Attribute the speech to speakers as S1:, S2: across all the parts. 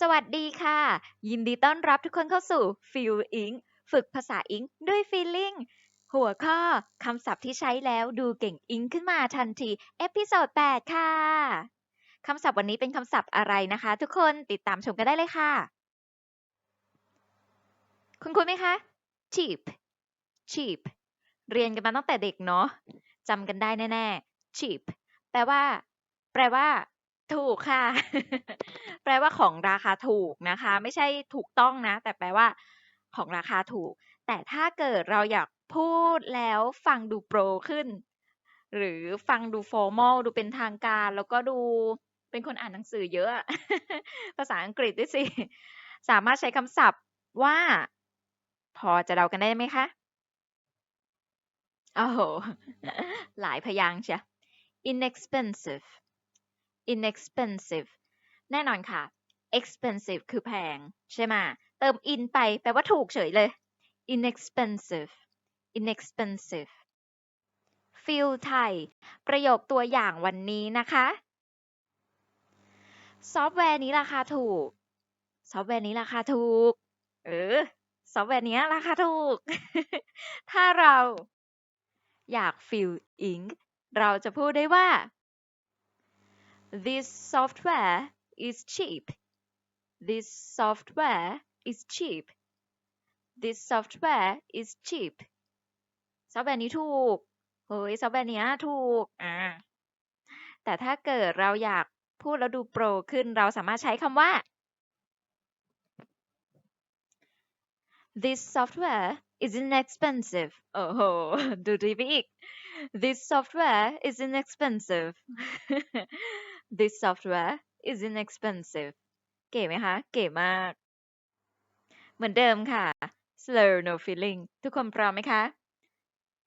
S1: สวัสดีค่ะ ยินดีต้อนรับทุกคนเข้าสู่ Feel Ink ฝึกภาษาอิงด้วย Feeling หัวข้อคำศัพท์ที่ใช้แล้วดูเก่งอิงขึ้นมาทันที เอพิโซด 8 ค่ะ คำศัพท์วันนี้เป็นคำศัพท์อะไรนะคะ ทุกคนติดตามชมกันได้เลยค่ะ คุณคุณไหมคะ cheap cheap เรียนกันมาตั้งแต่เด็กเนาะจำกันได้แน่ๆ cheap แปลว่า แปลว่า ถูกค่ะ แปลว่าของราคาถูกนะคะ ไม่ใช่ถูกต้องนะ แต่แปลว่าของราคาถูก แต่ถ้าเกิดเราอยากพูดแล้วฟังดูโปรขึ้น หรือฟังดู formal ดูเป็นทางการ แล้วก็ดูเป็นคนอ่านหนังสือเยอะอะ ภาษาอังกฤษด้วยสิ สามารถใช้คำศัพท์ว่า พอจะเดากันได้ไหมคะโอ้โห หลายพยางค์เชีย inexpensive inexpensive แน่นอนค่ะ expensive คือแพง ใช่ไหมเติม in ไปแปลว่าถูกเฉยเลย inexpensive inexpensive feel ไทย ประโยคตัวอย่างวันนี้นะคะ ซอฟต์แวร์นี้ราคาถูก ซอฟต์แวร์นี้ราคาถูก เออ ซอฟต์แวร์นี้ราคาถูก ถ้าเราอยาก feel ink เราจะพูดได้ว่า this software is cheap this software is cheap this software is cheap ซอฟต์แวร์นี้ถูก เฮ้ย ซอฟต์แวร์นี้ถูก อ่า แต่ถ้าเกิดเราอยากพูดแล้วดูโปรขึ้น เราสามารถใช้คำว่า this software is inexpensive โอ้โห ดูดีไปอีก this software is inexpensive this software is inexpensive เก๋ไหมคะ เก๋มาก เหมือนเดิมค่ะ slow no feeling ทุกคนพร้อมไหมคะ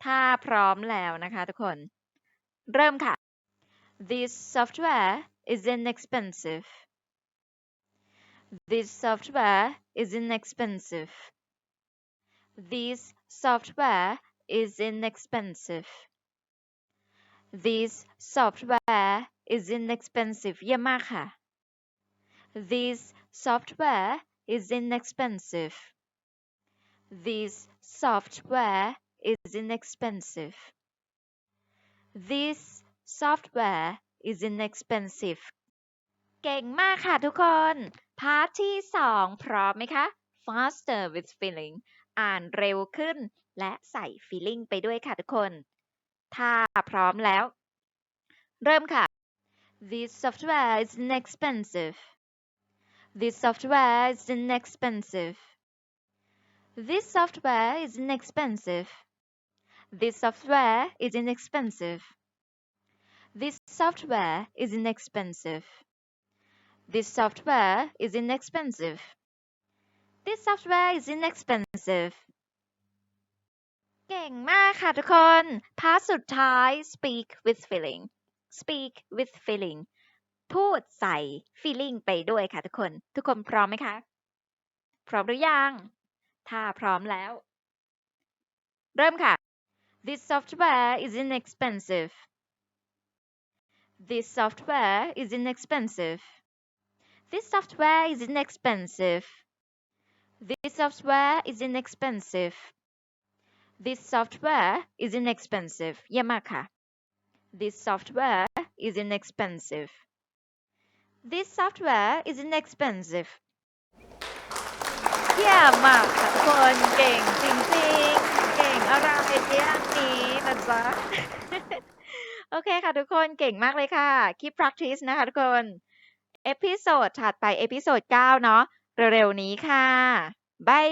S1: ถ้าพร้อมแล้วนะคะทุกคน เริ่มค่ะ this software is inexpensive this software is inexpensive this software is inexpensive this software is inexpensive เยี่ยมมากค่ะ this software is inexpensive this software is inexpensive this software is inexpensive เก่งมากค่ะทุกคน พาร์ทที่สองพร้อมไหมคะ faster with feeling อ่านเร็วขึ้น และใส่ feeling ไปด้วยค่ะทุกคน ถ้าพร้อมแล้ว เริ่มค่ะ This software is inexpensive This software is inexpensive This software is inexpensive This software is inexpensive This software is inexpensive This software is inexpensive This software is inexpensive เก่งมากค่ะทุกคน พาร์ทสุดท้าย speak with feeling speak with feeling พูดใส่ feeling ไปด้วยค่ะทุกคน ทุกคนพร้อมไหมคะ พร้อมหรือยัง ถ้าพร้อมแล้ว เริ่มค่ะ This software is inexpensive This software is inexpensive This software is inexpensive This software is inexpensive This software is inexpensive เยี่ยมมากค่ะ This software is inexpensive This software is inexpensive เยี่ยมมากค่ะทุกคนเก่งจริงๆเก่งอะไรเรื่องนี้นะจ๊ะ โอเคค่ะทุกคนเก่งมากเลยค่ะ keep practice นะคะทุกคน เอพิโซดถัดไปเอพิโซด9เนาะเร็วๆนี้ค่ะบาย